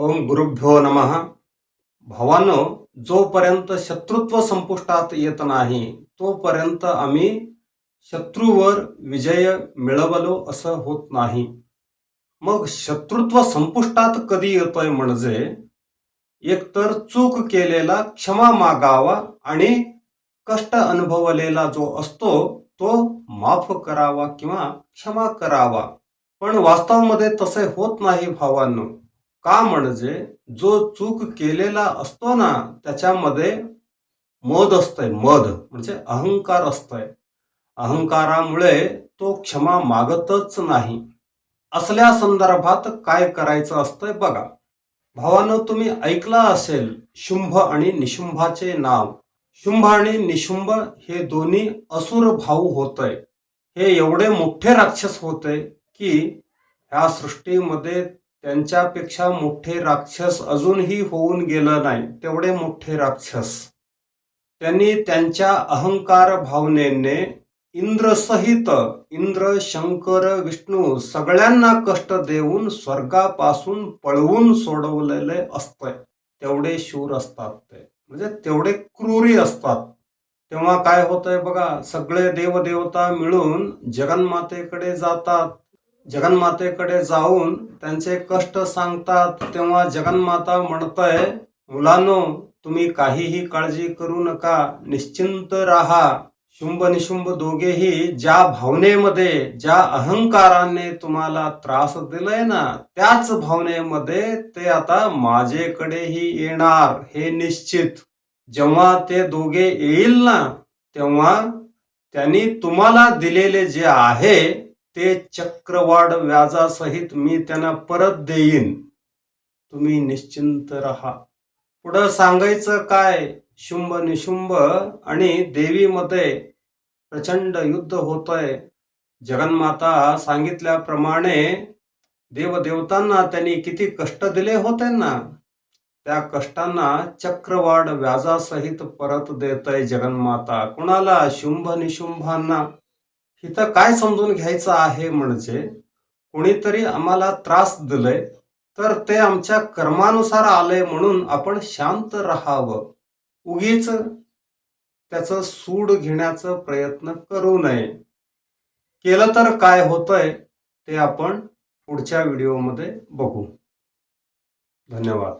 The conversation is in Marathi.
ओम गुरुभ्यो नमः। भावांनो जोपर्यंत शत्रुत्व संपुष्टात येत नाही तोपर्यंत आम्ही शत्रूवर विजय मिळवलो असं होत नाही. मग शत्रुत्व संपुष्टात कधी येतोय म्हणजे एकतर चूक केलेला क्षमा मागावा आणि कष्ट अनुभवलेला जो असतो तो माफ करावा किंवा क्षमा करावा. पण वास्तवामध्ये तसे होत नाही भावांनो. का म्हणजे जो चूक केलेला असतो ना त्याच्यामध्ये मद असतंय मद म्हणजे अहंकार असतंय. अहंकारामुळे तो क्षमा मागतच नाही. असल्या संदर्भात काय करायचं असतंय बघा. भावानं तुम्ही ऐकला असेल शुंभ आणि निशुंभाचे नाव. शुंभ आणि निशुंभ हे दोन्ही असुर भाऊ होतय. हे एवढे मोठे राक्षस होते की ह्या सृष्टीमध्ये त्यांच्यापेक्षा मोठे राक्षस अजूनही होऊन गेलं नाही तेवढे मोठे राक्षस. त्यांनी त्यांच्या अहंकार भावनेने इंद्रसहित इंद्र शंकर विष्णू सगळ्यांना कष्ट देऊन स्वर्गापासून पळवून सोडवलेले असतंय. तेवढे शूर असतात ते. म्हणजे तेवढे क्रूरी असतात. तेव्हा काय होतंय बघा सगळे देवदेवता मिळून जगन्मातेकडे जातात. जगन्मातेकडे जाऊन त्यांचे कष्ट सांगतात तेव्हा जगन्माता म्हणतय मुलांनो तुम्ही काहीही काळजी करू नका निश्चिंत राहा. शुंभ निशुंभ दोघेही ज्या भावनेमध्ये ज्या अहंकाराने तुम्हाला त्रास दिलाय ना त्याच भावनेमध्ये ते आता माझेकडेही येणार हे निश्चित. जेव्हा ते दोघे येईल ना तेव्हा त्यांनी तुम्हाला दिलेले जे आहे ते चक्रवाढ व्याजासहित मी त्यांना परत देईन. तुम्ही निश्चिंत राहा. पुढं सांगायचं काय? शुंभ निशुंभ आणि देवीमध्ये प्रचंड युद्ध होतंय. जगन्माता सांगितल्याप्रमाणे देवदेवतांना त्यांनी किती कष्ट दिले होते ना त्या कष्टांना चक्रवाढ व्याजासहित परत देतय जगन्माता. कुणाला? शुंभ निशुंभांना. इथं काय समजून घ्यायचं आहे म्हणजे कुणीतरी आम्हाला त्रास दिलंय तर ते आमच्या कर्मानुसार आलंय म्हणून आपण शांत राहावं. उगीच त्याचं सूड घेण्याचा प्रयत्न करू नये. केलं तर काय होतंय ते आपण पुढच्या व्हिडिओमध्ये बघू. धन्यवाद.